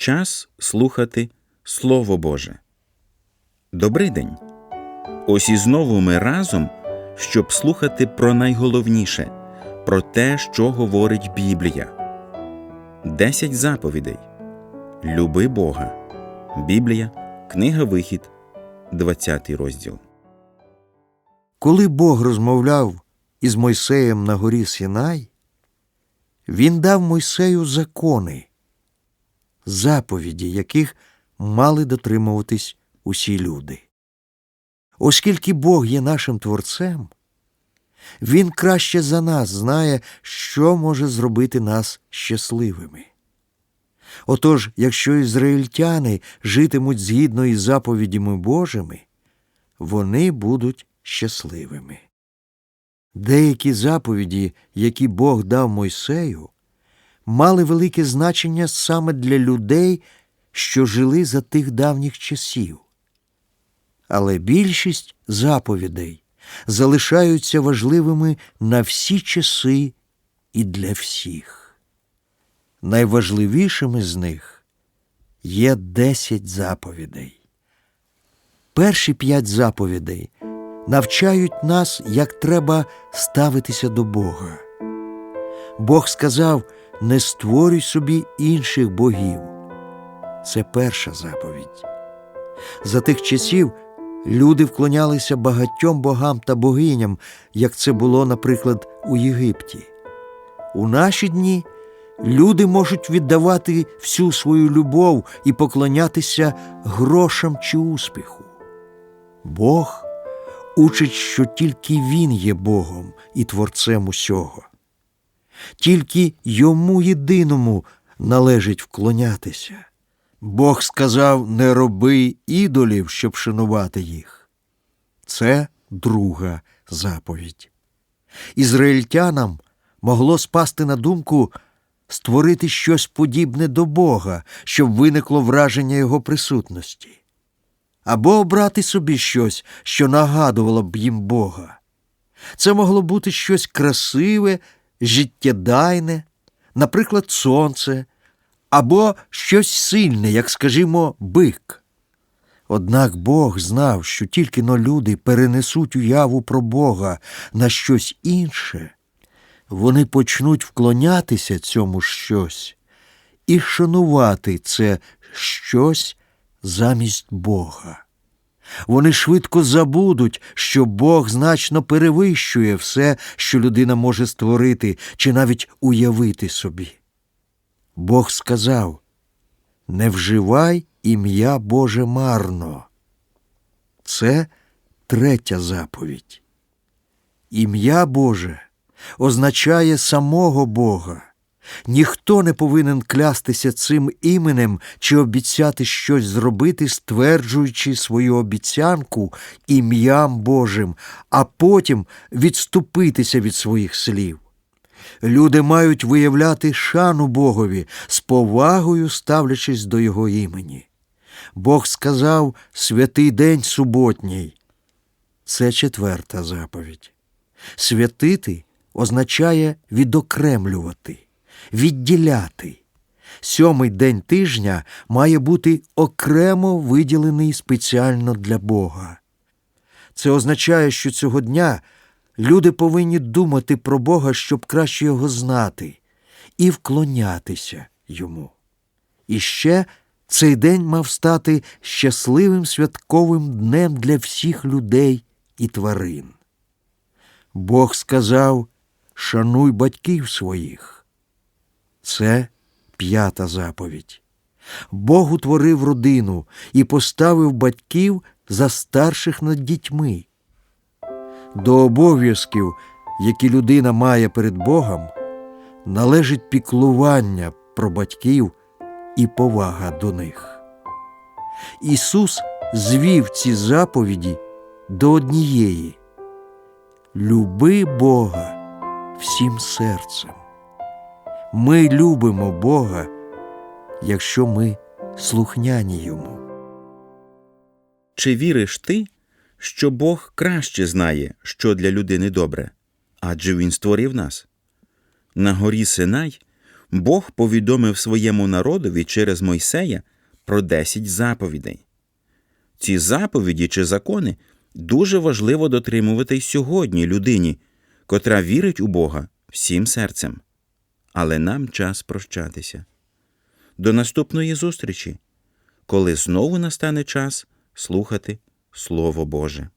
Час слухати Слово Боже. Добрий день. Ось і знову ми разом, щоб слухати про найголовніше, про те, що говорить Біблія. Десять заповідей. Люби Бога. Біблія, Книга Вихід, 20 розділ. Коли Бог розмовляв із Мойсеєм на горі Сінай, він дав Мойсею закони, заповіді, яких мали дотримуватись усі люди. Оскільки Бог є нашим Творцем, Він краще за нас знає, що може зробити нас щасливими. Отож, якщо ізраїльтяни житимуть згідно із заповідями Божими, вони будуть щасливими. Деякі заповіді, які Бог дав Мойсею, мали велике значення саме для людей, що жили за тих давніх часів. Але більшість заповідей залишаються важливими на всі часи і для всіх. Найважливішими з них є десять заповідей. Перші п'ять заповідей навчають нас, як треба ставитися до Бога. Бог сказав: не створюй собі інших богів. Це перша заповідь. За тих часів люди вклонялися багатьом богам та богиням, як це було, наприклад, у Єгипті. У наші дні люди можуть віддавати всю свою любов і поклонятися грошам чи успіху. Бог учить, що тільки Він є Богом і Творцем усього. Тільки йому єдиному належить вклонятися. Бог сказав не роби ідолів, щоб шанувати їх. Це друга заповідь. Ізраїльтянам могло спасти на думку створити щось подібне до Бога, щоб виникло враження Його присутності або обрати собі щось, що нагадувало б їм Бога. Це могло бути щось красиве, життєдайне, наприклад, сонце, або щось сильне, як, скажімо, бик. Однак Бог знав, що тільки но люди перенесуть уяву про Бога на щось інше, вони почнуть вклонятися цьому щось і шанувати це щось замість Бога. Вони швидко забудуть, що Бог значно перевищує все, що людина може створити чи навіть уявити собі. Бог сказав не вживай ім'я Боже марно. Це третя заповідь. Ім'я Боже означає самого Бога. Ніхто не повинен клястися цим іменем чи обіцяти щось зробити, стверджуючи свою обіцянку ім'ям Божим, а потім відступитися від своїх слів. Люди мають виявляти шану Богові, з повагою ставлячись до Його імені. Бог сказав святий день суботній. Це четверта заповідь. Святити означає відокремлювати відділяти. Сьомий день тижня має бути окремо виділений спеціально для Бога. Це означає, що цього дня люди повинні думати про Бога, щоб краще його знати, і вклонятися йому. І ще цей день мав стати щасливим святковим днем для всіх людей і тварин. Бог сказав шануй батьків своїх. Це п'ята заповідь. Бог утворив родину і поставив батьків за старших над дітьми. До обов'язків, які людина має перед Богом, належить піклування про батьків і повага до них. Ісус звів ці заповіді до однієї Люби Бога всім серцем. Ми любимо Бога, якщо ми слухняні йому. Чи віриш ти, що Бог краще знає, що для людини добре, адже Він створив нас? На горі Синай Бог повідомив своєму народові через Мойсея про десять заповідей. Ці заповіді чи закони дуже важливо дотримувати й сьогодні людині, котра вірить у Бога всім серцем. Але нам час прощатися. До наступної зустрічі, коли знову настане час слухати Слово Боже.